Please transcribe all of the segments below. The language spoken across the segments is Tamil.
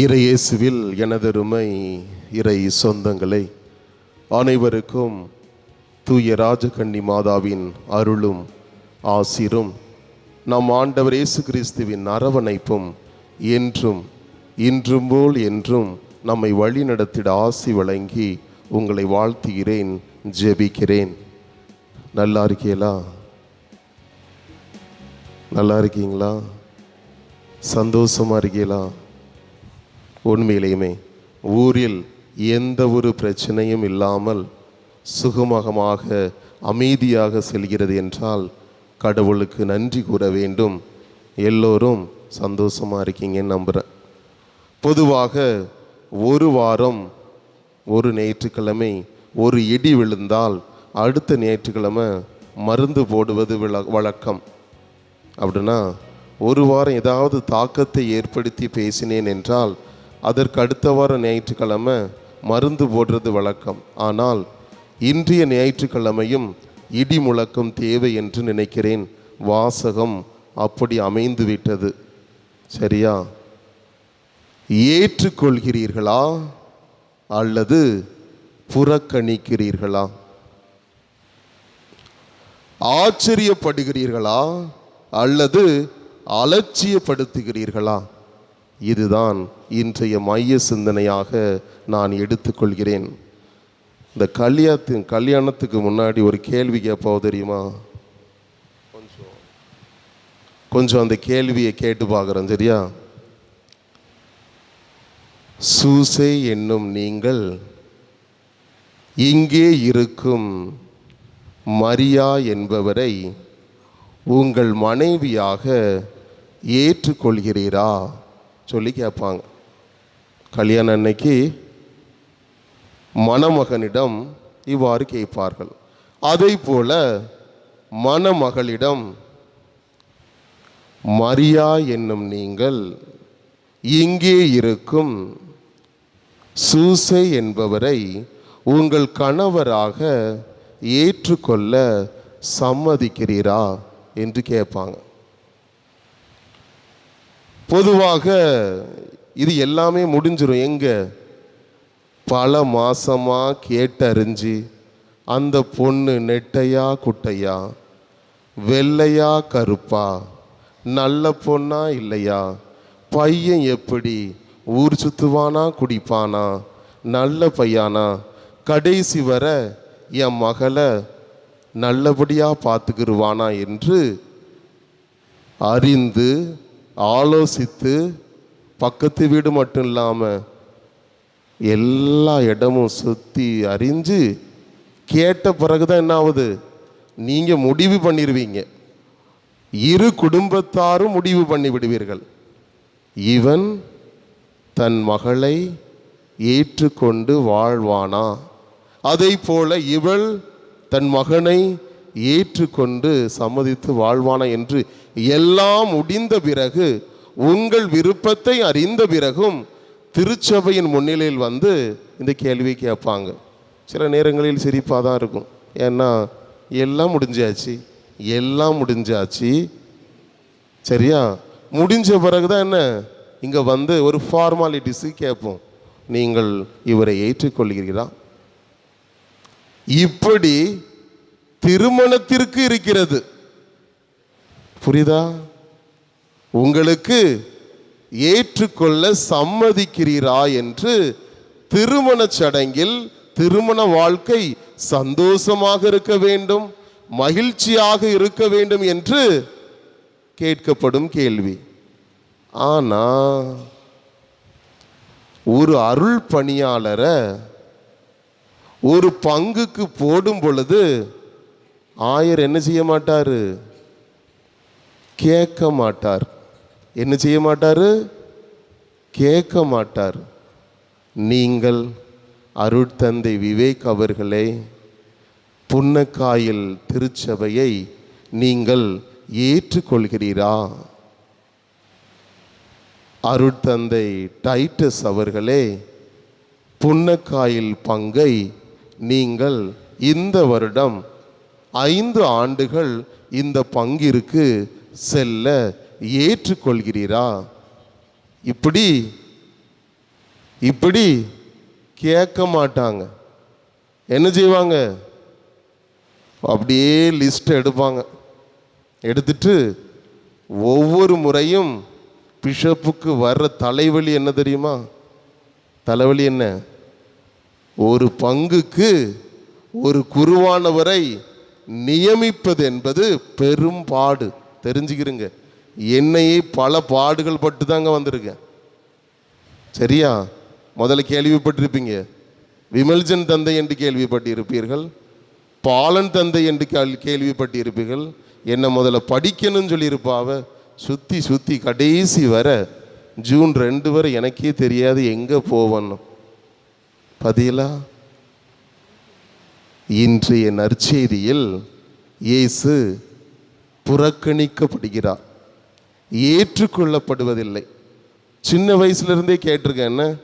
இறையேசுவில் எனதருமை இறை சொந்தங்களை அனைவருக்கும் தூய ராஜகன்னி மாதாவின் அருளும் ஆசிரும். நம் ஆண்டவர் இயேசு கிறிஸ்துவின் அரவணைப்பும் என்றும் இன்றும் போல் என்றும் நம்மை வழிநடத்திட ஆசி வழங்கி உங்களை வாழ்த்துகிறேன் ஜெபிக்கிறேன். நல்லா இருக்கீங்களா? நல்லா இருக்கீங்களா? சந்தோஷமாக இருக்கீங்களா? உண்மையிலேயுமே ஊரில் எந்த ஒரு பிரச்சனையும் இல்லாமல் சுகமகமாக அமைதியாக செல்கிறது என்றால் கடவுளுக்கு நன்றி கூற வேண்டும். எல்லோரும் சந்தோஷமா இருக்கீங்கன்னு நம்புகிறேன் பொதுவாக ஒரு வாரம் ஒரு ஞாயிற்றுக்கிழமை ஒரு இடி விழுந்தால் அடுத்த ஞாயிற்றுக்கிழமை மருந்து போடுவது விழ வழக்கம். அப்படின்னா ஒரு வாரம் ஏதாவது தாக்கத்தை ஏற்படுத்தி பேசினேன் என்றால் அதற்கு அடுத்த வார ஞாயிற்றுக்கிழமை மருந்து போடுறது வழக்கம். ஆனால் இன்றைய ஞாயிற்றுக்கிழமையும் இடி முழக்கம் தேவை என்று நினைக்கிறேன். வாசகம் அப்படி அமைந்து விட்டது சரியா? ஏற்றுக்கொள்கிறீர்களா? அல்லது புறக்கணிக்கிறீர்களா? ஆச்சரியப்படுகிறீர்களா? அல்லது அலட்சியப்படுத்துகிறீர்களா? இதுதான் இன்றைய மைய சிந்தனையாக நான் எடுத்துக்கொள்கிறேன். இந்த கல்யாணத்து கல்யாணத்துக்கு முன்னாடி ஒரு கேள்வி கேட்பாவோ தெரியுமா? கொஞ்சம். கொஞ்சம் அந்த கேள்வியை கேட்டு பார்க்குறேன் சரியா? சூசை என்னும் நீங்கள் இங்கே இருக்கும் மரியா என்பவரை உங்கள் மனைவியாக ஏற்றுக்கொள்கிறீரா? சொல்லி கேட்பாங்க. கல்யாண அன்னைக்கு மணமகனிடம் இவ்வாறு கேட்பார்கள். அதை போல மணமகளிடம் மரியா என்னும் நீங்கள் இங்கே இருக்கும் சூசை என்பவரை உங்கள் கணவராக ஏற்றுக்கொள்ள சம்மதிக்கிறீரா? என்று கேட்பாங்க. பொதுவாக இது எல்லாமே முடிஞ்சிடும் எங்கே? பல மாதமாக கேட்டறிஞ்சு அந்த பொண்ணு நெட்டையா குட்டையா? வெள்ளையா கருப்பா? நல்ல பொண்ணா இல்லையா? பையன் எப்படி? ஊர் சுற்றுவானா குடிப்பானா? நல்ல பையானா? கடைசி வர என் மகளை நல்லபடியாக பார்த்துக்கிருவானா என்று அறிந்து ஆலோசித்து பக்கத்து வீடு மட்டும் இல்லாமல் எல்லா இடமும் சுற்றி அறிஞ்சு கேட்ட பிறகுதான் என்ன ஆகுது? நீங்கள் முடிவு பண்ணிடுவீங்க இரு குடும்பத்தாரும் முடிவு பண்ணி விடுவீர்கள். இவன் தன் மகளை ஏற்றுக்கொண்டு வாழ்வானா? அதை போல இவள் தன் மகனை ஏற்றுக்கொண்டு சம்மதித்து வாழ்வானா என்று எல்லாம் முடிந்த பிறகு உங்கள் விருப்பத்தை அறிந்த பிறகும் திருச்சபையின் முன்னிலையில் வந்து இந்த கேள்வி கேட்பாங்க. சில நேரங்களில் சிரிப்பாக தான் இருக்கும். ஏன்னா எல்லாம் முடிஞ்சாச்சு எல்லாம் முடிஞ்சாச்சு. சரியா? முடிஞ்ச பிறகு தான் என்ன? இங்கே வந்து ஒரு ஃபார்மாலிட்டிஸு கேட்போம். நீங்கள் இவரை ஏற்றுக்கொள்கிறீரா இப்படி திருமணத்திற்கு இருக்கிறது. புரியுதா? உங்களுக்கு ஏற்றுக்கொள்ள சம்மதிக்கிறீரா என்று திருமணச் சடங்கில் திருமண வாழ்க்கை சந்தோஷமாக இருக்க வேண்டும் மகிழ்ச்சியாக இருக்க வேண்டும் என்று கேட்கப்படும் கேள்வி. ஆனா ஒரு அருள் பணியாளரை ஒரு பங்குக்கு போடும் பொழுது ஆயர் என்ன செய்ய மாட்டார்? கேட்க மாட்டார். என்ன செய்ய மாட்டார்? கேட்க மாட்டார். நீங்கள் அருட்தந்தை விவேக் அவர்களே புன்னக்காயில் திருச்சபையை நீங்கள் ஏற்றுக்கொள்கிறீரா? அருட்தந்தை டைட்டஸ் அவர்களே புன்னக்காயில் பங்கை நீங்கள் இந்த வருடம் ஐந்து ஆண்டுகள் இந்த பங்கிற்கு செல்ல ஏற்றுக்கொள்கிறீரா? இப்படி இப்படி கேட்க மாட்டாங்க. என்ன செய்வாங்க? அப்படியே லிஸ்ட் எடுப்பாங்க. எடுத்துட்டு ஒவ்வொரு முறையும் பிஷப்புக்கு வர்ற தலைவலி என்ன தெரியுமா? தலைவலி என்ன? ஒரு பங்குக்கு ஒரு குருவானவரை நியமிப்பது என்பது பெரும்பாடு. தெரிஞ்சுக்கிறீங்க. என்னையே பல பாடுகள் பட்டு தாங்க வந்திருக்கேன் சரியா? முதல்ல கேள்விப்பட்டிருப்பீங்க. விமல்ஜன் தந்தை என்று கேள்விப்பட்டிருப்பீர்கள். பாலன் தந்தை என்று கேள்- கேள்விப்பட்டிருப்பீர்கள். என்னை முதல்ல படிக்கணும்னு சொல்லியிருப்பாவ சுற்றி சுற்றி கடைசி வர ஜூன் ரெண்டு வரை எனக்கே தெரியாது எங்கே போவணும் பதிலா? இன்றைய நற்செய்தியில் இயேசு புறக்கணிக்கப்படுகிறார். ஏற்றுக்கொள்ளப்படுவதில்லை. சின்ன வயசுலேருந்தே கேட்டிருக்கேன் என்ன?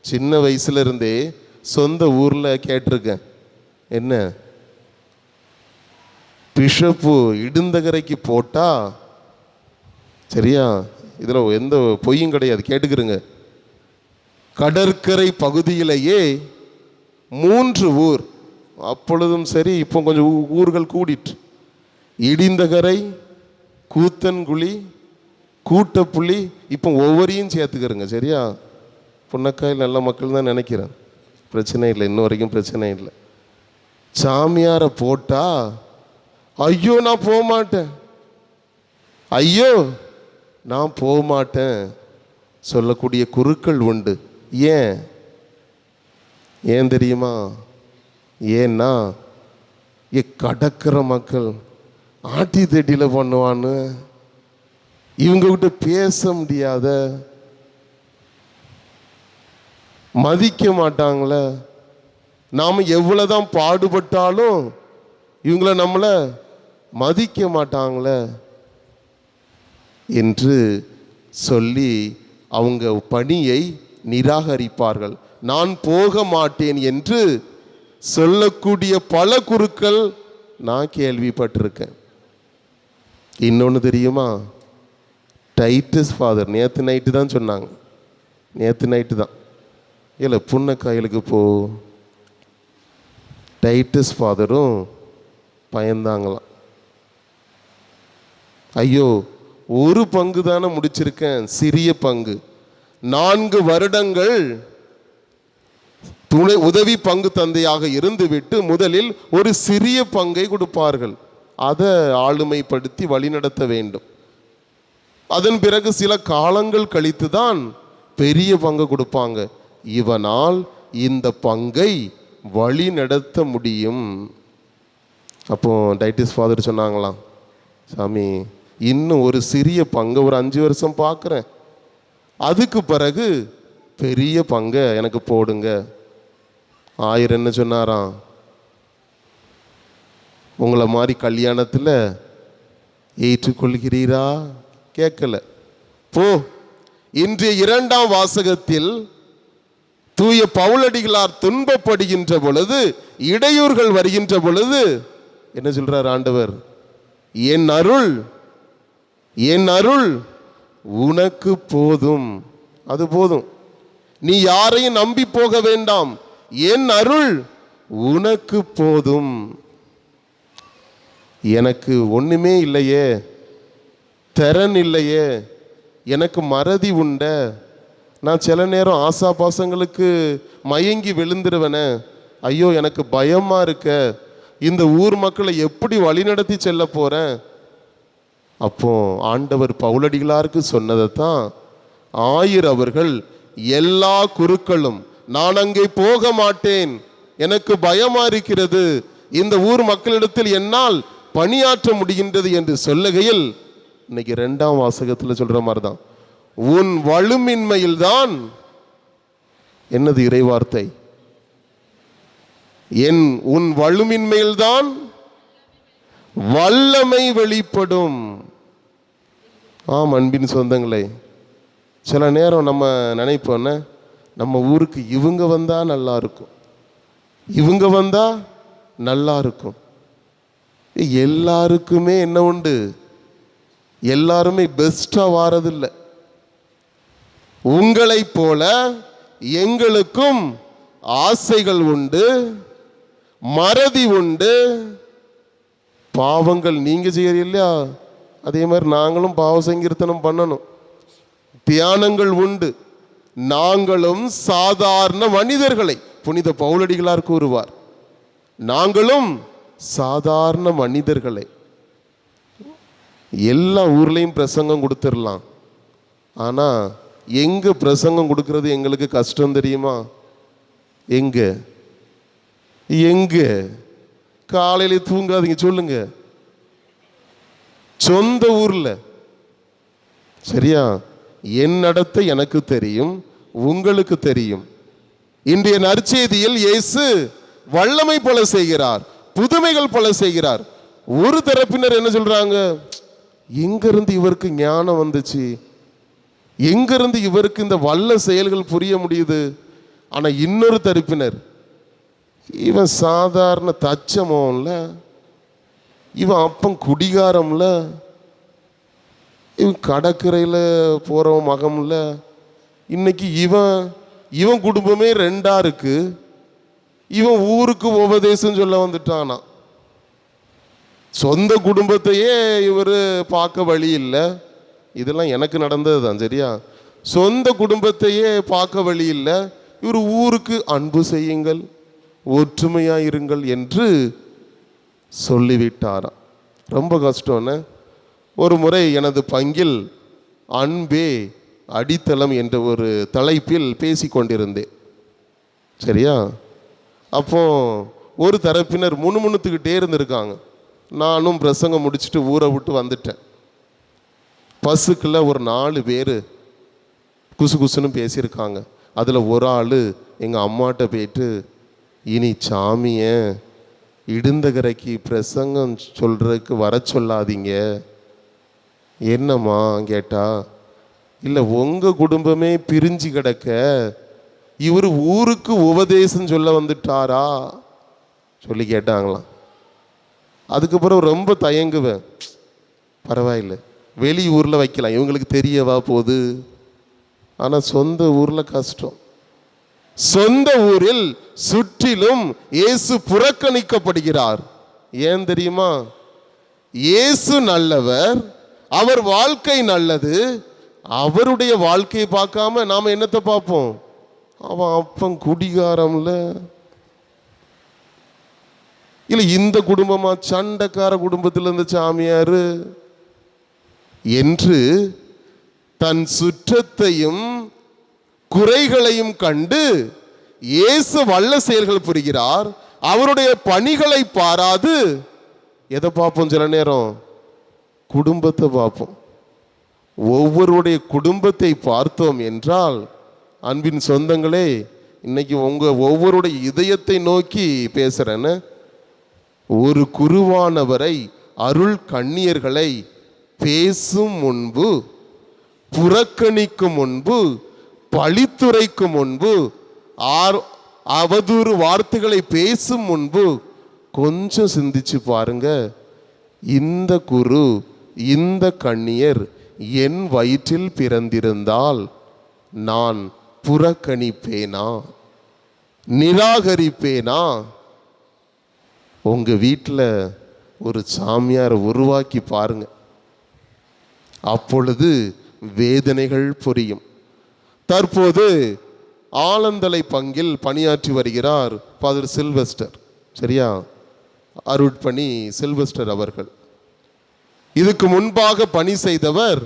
சின்ன வயசுலேருந்தே சொந்த ஊரில் கேட்டிருக்கேன். என்ன? பிஷப்பு இடுந்தகரைக்கு போட்டால் சரியா? இதில் எந்த பொய்யும் கிடையாது கேட்டுக்கிறங்க கடற்கரை பகுதியிலேயே மூன்று ஊர் அப்பொழுதும் சரி இப்போ கொஞ்சம் ஊர்கள் கூடிட்டு இடிந்தகரை கூத்தன்குழி கூட்டப்புள்ளி இப்போ ஒவ்வொரையும் சேர்த்துக்கிறங்க சரியா? புன்னக்காயில் நல்ல மக்கள் தான் நினைக்கிறேன். பிரச்சனை இல்லை இன்ன வரைக்கும் பிரச்சனை இல்லை. சாமியாரை போட்டா ஐயோ நான் போக மாட்டேன் ஐயோ நான் போக மாட்டேன் சொல்லக்கூடிய குருக்கள் உண்டு. ஏன்? ஏன் தெரியுமா? ஏன்னா இ கடக்கிற மக்கள் ஆட்டி தட்டியில் பண்ணுவான்னு இவங்கக்கிட்ட பேச முடியாத மதிக்க மாட்டாங்களே நாம் எவ்வளோதான் பாடுபட்டாலும் இவங்கள நம்மளை மதிக்க மாட்டாங்களே என்று சொல்லி அவங்க பணியை நிராகரிப்பார்கள். நான் போக மாட்டேன் என்று சொல்லக்கூடிய பல குருக்கள் நான் கேள்விப்பட்டிருக்கேன். இன்னொன்று தெரியுமா? டைட்டஸ் ஃபாதர் நேற்று நைட்டு தான் சொன்னாங்க. நேற்று நைட்டு தான். இல்லை புன்னக்காயலுக்கு போ. டைட்டஸ் ஃபாதரும் பயந்தாங்களாம். ஐயோ ஒரு பங்கு தானே முடிச்சிருக்கேன் சிறிய பங்கு. நான்கு வருடங்கள் துணை உதவி பங்கு தந்தையாக இருந்துவிட்டு முதலில் ஒரு சிறிய பங்கை கொடுப்பார்கள். அதை ஆளுமைப்படுத்தி வழிநடத்த வேண்டும். அதன் பிறகு சில காலங்கள் கழித்து தான் பெரிய பங்கு கொடுப்பாங்க. இவனால் இந்த பங்கை வழி நடத்த முடியும். அப்போ டைட்டிஸ் ஃபாதர் சொன்னாங்களாம் சாமி இன்னும் ஒரு சிறிய பங்கை ஒரு அஞ்சு வருஷம் பார்க்குறேன் அதுக்கு பிறகு பெரிய பங்கை எனக்கு போடுங்க. ஆயிரம் என்ன சொன்னாராம். உங்களை மாதிரி கல்யாணத்தில் ஏற்றுக்கொள்கிறீரா? கேட்கல. போ. இன்றைய இரண்டாம் வாசகத்தில் தூய பவுலடிகளார் துன்பப்படுகின்ற பொழுது இடையூறுகள் வருகின்ற பொழுது என்ன சொல்றார் ஆண்டவர்? என் அருள் என் அருள் உனக்கு போதும். அது போதும். நீ யாரையும் நம்பி போக வேண்டாம். என் அருள் உனக்கு போதும். எனக்கு ஒன்றுமே இல்லையே. திறன் இல்லையே. எனக்கு மறதி உண்ட. நான் சில நேரம் ஆசா பாசங்களுக்கு மயங்கி விழுந்துருவேனே. ஐயோ எனக்கு பயமாக இருக்க. இந்த ஊர் மக்களை எப்படி வழிநடத்தி செல்ல போகிறேன் அப்போ ஆண்டவர் பவுலடிகளாருக்கு சொன்னதை தான் ஆயிர் அவர்கள் எல்லா குருக்களும் நான் அங்கே போக மாட்டேன் எனக்கு பயமா இருக்கிறது. இந்த ஊர் மக்களிடத்தில் என்னால் பணியாற்ற முடிகின்றது என்று சொல்லுகையில் இன்னைக்கு ரெண்டாம் வாசகத்தில் சொல்ற மாதிரி தான் உன் வலுமின்மையில்தான் என்னது இறைவார்த்தை? என் உன் வலுமின்மையில்தான் வல்லமை வெளிப்படும். ஆம் அன்பின் சொந்தங்களே சில நேரம் நம்ம நினைப்போம்னா நம்ம ஊருக்கு இவங்க வந்தால் நல்லா இருக்கும். இவங்க வந்தால் நல்லா இருக்கும். எல்லாருக்குமே என்ன உண்டு? எல்லாருமே பெஸ்ட்டாக வாரதில்லை. உங்களைப் போல எங்களுக்கும் ஆசைகள் உண்டு மறதி உண்டு. பாவங்கள் நீங்க செய்யறது இல்லையா? அதே மாதிரி நாங்களும் பாவ சங்கீர்த்தனம் பண்ணணும். தியானங்கள் உண்டு. நாங்களும் சாதாரண மனிதர்களை புனித பவுலடிகளார் கூறுவார். நாங்களும் சாதாரண மனிதர்களை. எல்லா ஊர்லேயும் பிரசங்கம் கொடுத்துடலாம். ஆனால் எங்கே பிரசங்கம் கொடுக்கறது எங்களுக்கு கஷ்டம் தெரியுமா? எங்க? எங்க? காலையில் தூங்காதீங்க சொல்லுங்க. சொந்த ஊரில். சரியா? என் நடத்தை எனக்கு தெரியும் உங்களுக்கு தெரியும். இன்றைய நற்செய்தியில் இயேசு வல்லமை பல செய்கிறார் புதுமைகள் பல செய்கிறார். ஒரு தரப்பினர் என்ன சொல்றாங்க? எங்கிருந்து இவருக்கு ஞானம் வந்துச்சு. எங்கிருந்து இவருக்கு இந்த வல்ல செயல்கள் புரிய முடியுது. ஆனா இன்னொரு தரப்பினர் இவன் சாதாரண தச்சமோன்ல இவன் அப்பன் குடிகாரம்ல இவன் கடற்கரையில் போகிறவன் மகம்ல இன்னைக்கு இவன் இவன் குடும்பமே ரெண்டாக இருக்குது இவன் ஊருக்கு உபதேசம் சொல்ல வந்துட்டானா. சொந்த குடும்பத்தையே இவர் பார்க்க வழி இல்லை. இதெல்லாம் எனக்கு நடந்தது தான் சரியா? சொந்த குடும்பத்தையே பார்க்க வழி இல்லை. இவர் ஊருக்கு அன்பு செய்யுங்கள் ஒற்றுமையாக இருங்கள் என்று சொல்லிவிட்டாராம். ரொம்ப கஷ்டம்னு ஒரு முறை எனது பங்கில் அன்பே அடித்தளம் என்ற ஒரு தலைப்பில் பேசி கொண்டிருந்தேன். சரியா? அப்போ ஒரு தரப்பினர் முணுமுணுத்துக்கிட்டே இருந்திருக்காங்க. நானும் பிரசங்கம் முடிச்சுட்டு ஊரை விட்டு வந்துட்டேன். பஸ்ஸுக்குள்ள ஒரு நாலு பேர் குசு குசுன்னு பேசியிருக்காங்க. அதில் ஒரு ஆள் எங்கள் அம்மாட்ட போயிட்டு இனி சாமியை இடுந்தகரைக்கு பிரசங்கம் சொல்கிறதுக்கு வர சொல்லாதீங்க. என்னம்மா கேட்டா இல்லை உங்கள் குடும்பமே பிரிஞ்சு கிடக்க இவர் ஊருக்கு உபதேசம் சொல்ல வந்துட்டாரா? சொல்லி கேட்டாங்களாம். அதுக்கப்புறம் ரொம்ப தயங்குவேன். பரவாயில்ல வெளி ஊரில் வைக்கலாம் இவங்களுக்கு தெரியவா போகுது ஆனால் சொந்த ஊரில் கஷ்டம். சொந்த ஊரில் சுற்றிலும் இயேசு புறக்கணிக்கப்படுகிறார். ஏன் தெரியுமா? இயேசு நல்லவர் அவர் வாழ்க்கை நல்லது அவருடைய வாழ்க்கையை பார்க்காம நாம என்னத்தை பார்ப்போம்? அவன் அப்பன் குடிகாரம்ல இல்லை. இந்த குடும்பமா சண்டைக்கார குடும்பத்தில் இருந்த என்று தன் சுற்றத்தையும் குறைகளையும் கண்டு இயேசு வல்ல செயல்கள் புரிகிறார். அவருடைய பணிகளை பாராது. எதை பார்ப்போம் சில நேரம்? குடும்பத்தை பார்ப்போம். ஒவ்வொருடைய குடும்பத்தை பார்த்தோம் என்றால் அன்பின் சொந்தங்களே இன்னைக்கு உங்க ஒவ்வொருடைய இதயத்தை நோக்கி பேசுகிறேன்னு ஒரு குருவானவரை அருள் கண்ணியர்களை பேசும் முன்பு புறக்கணிக்கும் முன்பு பழித்துரைக்கும் முன்பு ஆர் அவதூறு வார்த்தைகளை பேசும் முன்பு கொஞ்சம் சிந்திச்சு பாருங்க. இந்த குரு இந்த கண்ணியர் என் வயிற்றில் பிறந்திருந்தால் நான் புறக்கணிப்பேனா? நிராகரிப்பேனா? உங்கள் வீட்டில் ஒரு சாமியாரை உருவாக்கி பாருங்க. அப்பொழுது வேதனைகள் புரியும். தற்போது ஆலந்தலை பங்கில் பணியாற்றி வருகிறார் ஃபாதர் சில்வெஸ்டர். சரியா? அருட்பணி சில்வெஸ்டர் அவர்கள். இதுக்கு முன்பாக பணி செய்தவர்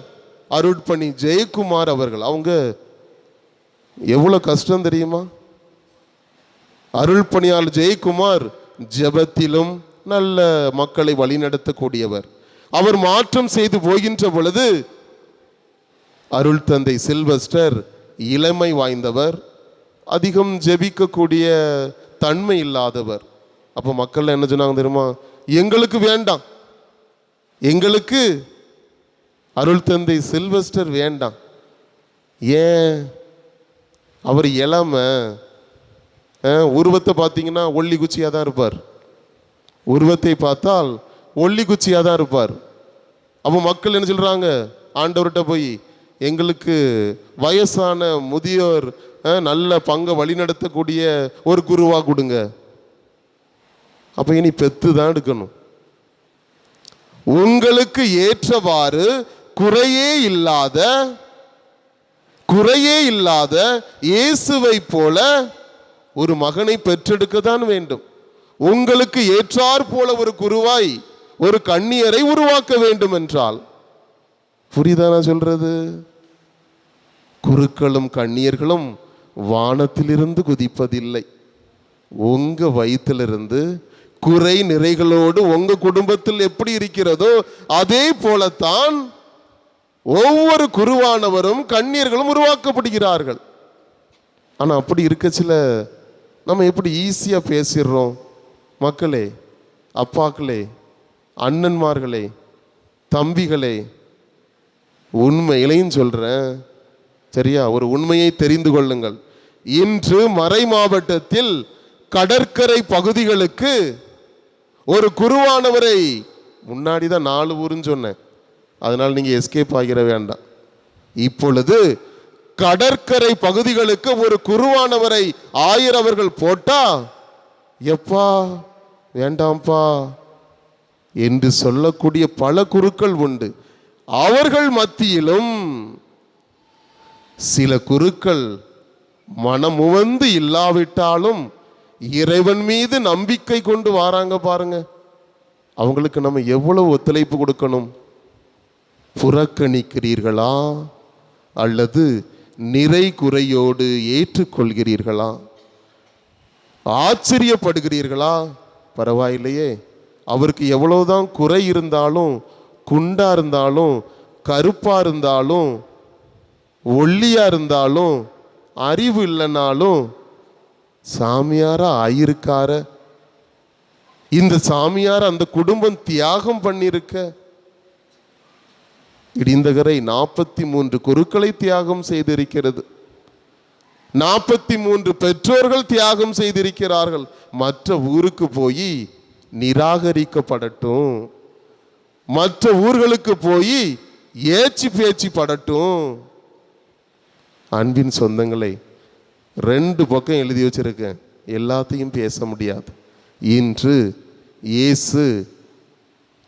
அருட்பணி ஜெயக்குமார் அவர்கள். அவங்க எவ்வளோ கஷ்டம் தெரியுமா? அருள் பணியாளர் ஜெயக்குமார் ஜெபத்திலும் நல்ல மக்களை வழிநடத்தக்கூடியவர். அவர் மாற்றம் செய்து போகின்ற பொழுது அருள் தந்தை சில்வஸ்டர் இளமை வாய்ந்தவர் அதிகம் ஜெபிக்கக்கூடிய தன்மை இல்லாதவர். அப்போ மக்கள் என்ன சொன்னாங்க தெரியுமா? எங்களுக்கு வேண்டாம். எங்களுக்கு அருள் தந்தை சில்வஸ்டர் வேண்டாம். ஏன்? அவர் இளமை உருவத்தை பார்த்தீங்கன்னா ஒல்லி குச்சியாக தான் இருப்பார். உருவத்தை பார்த்தால் ஒல்லி குச்சியாக தான் இருப்பார். அப்போ மக்கள் என்ன சொல்கிறாங்க ஆண்டவர்கிட்ட போய் எங்களுக்கு வயசான முதியோர் நல்ல பங்கை வழிநடத்தக்கூடிய ஒரு குருவாக கொடுங்க. அப்போ இனி பெத்து தான் எடுக்கணும். உங்களுக்கு ஏற்றவாறு குறையே இல்லாத குறையே இல்லாத இயேசுவை போல ஒரு மகனை பெற்றெடுக்க தான் வேண்டும். உங்களுக்கு ஏற்றார் போல ஒரு குருவாய் ஒரு கண்ணியரை உருவாக்க வேண்டும் என்றால் புரியுதா சொல்றது? குருக்களும் கண்ணியர்களும் வானத்திலிருந்து குதிப்பதில்லை. உங்க வயிற்றிலிருந்து குறை நிறைகளோடு உங்க குடும்பத்தில் எப்படி இருக்கிறதோ அதே போலத்தான் ஒவ்வொரு குருவானவரும் கண்ணீர்களும் உருவாக்கப்படுகிறார்கள். ஆனால் அப்படி இருக்கச்சில நம்ம எப்படி ஈஸியாக பேசிடுறோம்? மக்களே அப்பாக்களே அண்ணன்மார்களே தம்பிகளே உண்மையிலையும் சொல்கிறேன் சரியா? ஒரு உண்மையை தெரிந்து கொள்ளுங்கள். இன்று மறை மாவட்டத்தில் கடற்கரை பகுதிகளுக்கு ஒரு குருவானவரை முன்னாடி தான் நாலு ஊருன்னு சொன்னேன். அதனால் நீங்கள் எஸ்கேப் ஆகிற வேண்டாம். இப்பொழுது கடற்கரை பகுதிகளுக்கு ஒரு குருவானவரை ஆயிரவர்கள் போட்டா எப்பா வேண்டாம்ப்பா என்று சொல்லக்கூடிய பல குருக்கள் உண்டு. அவர்கள் மத்தியிலும் சில குருக்கள் மனமுவந்து இல்லாவிட்டாலும் இறைவன் மீது நம்பிக்கை கொண்டு வாராங்க பாருங்க. அவங்களுக்கு நம்ம எவ்வளவு ஒத்துழைப்பு கொடுக்கணும்? புறக்கணிக்கிறீர்களா? அல்லது நிறை குறையோடு ஏற்றுக்கொள்கிறீர்களா? ஆச்சரியப்படுகிறீர்களா? பரவாயில்லையே. அவருக்கு எவ்வளவுதான் குறை இருந்தாலும் குண்டா இருந்தாலும் கருப்பா இருந்தாலும் ஒல்லியா இருந்தாலும் அறிவு இல்லைனாலும் சாமியாரா ஆயிருக்கார? இந்த சாமியார் அந்த குடும்பம் தியாகம் பண்ணிருக்க. இடிந்தகரை நாற்பத்தி மூன்று குருக்களை தியாகம் செய்திருக்கிறது. நாற்பத்தி மூன்று பெற்றோர்கள் தியாகம் செய்திருக்கிறார்கள். மற்ற ஊருக்கு போய் நிராகரிக்கப்படட்டும். மற்ற ஊர்களுக்கு போய் ஏச்சி பேச்சு படட்டும். அன்பின் சொந்தங்களை ரெண்டு பக்கம் எழுதி வச்சிருக்கேன். எல்லாத்தையும் பேச முடியாது. இன்று இயேசு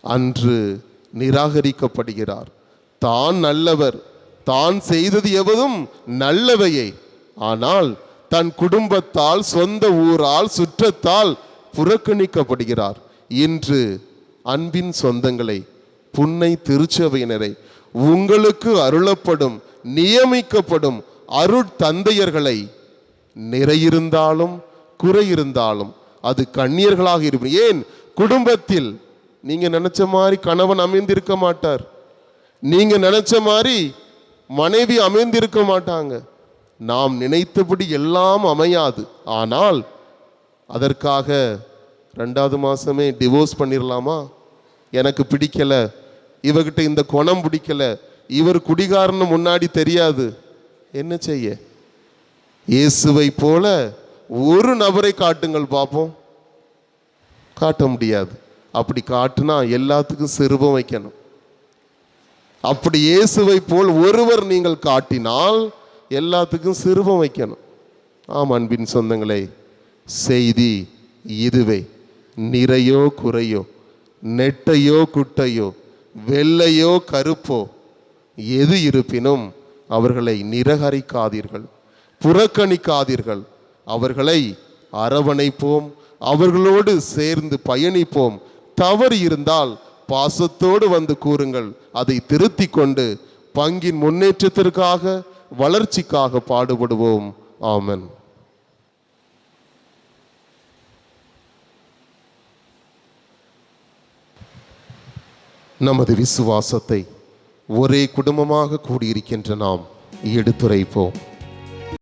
அன்று நிராகரிக்கப்படுகிறார். தான் நல்லவர் தான் செய்தது எவதும் நல்லவையே. ஆனால் தன் குடும்பத்தால் சொந்த ஊரால் சுற்றத்தால் புறக்கணிக்கப்படுகிறார். இன்று அன்பின் சொந்தங்களை புன்னை திருச்சபையினரை உங்களுக்கு அருளப்படும் நியமிக்கப்படும் அருட்தந்தையர்களை நிறையிருந்தாலும் குறை இருந்தாலும் அது கண்ணியர்களாக இருக்கும் ஏன்? குடும்பத்தில் நீங்க நினைச்ச மாதிரி கணவன் அமைந்திருக்க மாட்டார். நீங்க நினைச்ச மாதிரி மனைவி அமைந்திருக்க மாட்டாங்க. நாம் நினைத்தபடி எல்லாம் அமையாது. ஆனால் அதற்காக ரெண்டாவது மாசமே டிவோர்ஸ் பண்ணிடலாமா எனக்கு பிடிக்கல. இவகிட்ட இந்த குணம் பிடிக்கல. இவர் குடிகாரன்னு முன்னாடி தெரியாது. என்ன செய்ய? இயேசுவை போல ஒரு நபரை காட்டுங்கள் பார்ப்போம் காட்ட முடியாது. அப்படி காட்டுனா எல்லாத்துக்கும் சிறுபம் வைக்கணும். அப்படி இயேசுவை போல் ஒருவர் நீங்கள் காட்டினால் எல்லாத்துக்கும் சிறுபம் வைக்கணும். ஆம் அன்பின் சொந்தங்களே செய்தி இதுவே. நிறையோ குறையோ நெட்டையோ குட்டையோ வெள்ளையோ கருப்போ எது இருப்பினும் அவர்களை நிரகரிக்காதீர்கள். புறக்கணிக்காதீர்கள். அவர்களை அரவணைப்போம். அவர்களோடு சேர்ந்து பயணிப்போம். தவறு இருந்தால் பாசத்தோடு வந்து கூறுங்கள். அதை திருத்தி கொண்டு பங்கின் முன்னேற்றத்திற்காக வளர்ச்சிக்காக பாடுபடுவோம். ஆமன். நமது விசுவாசத்தை ஒரே குடும்பமாக கூடியிருக்கின்ற நாம் எடுத்துரைப்போம்.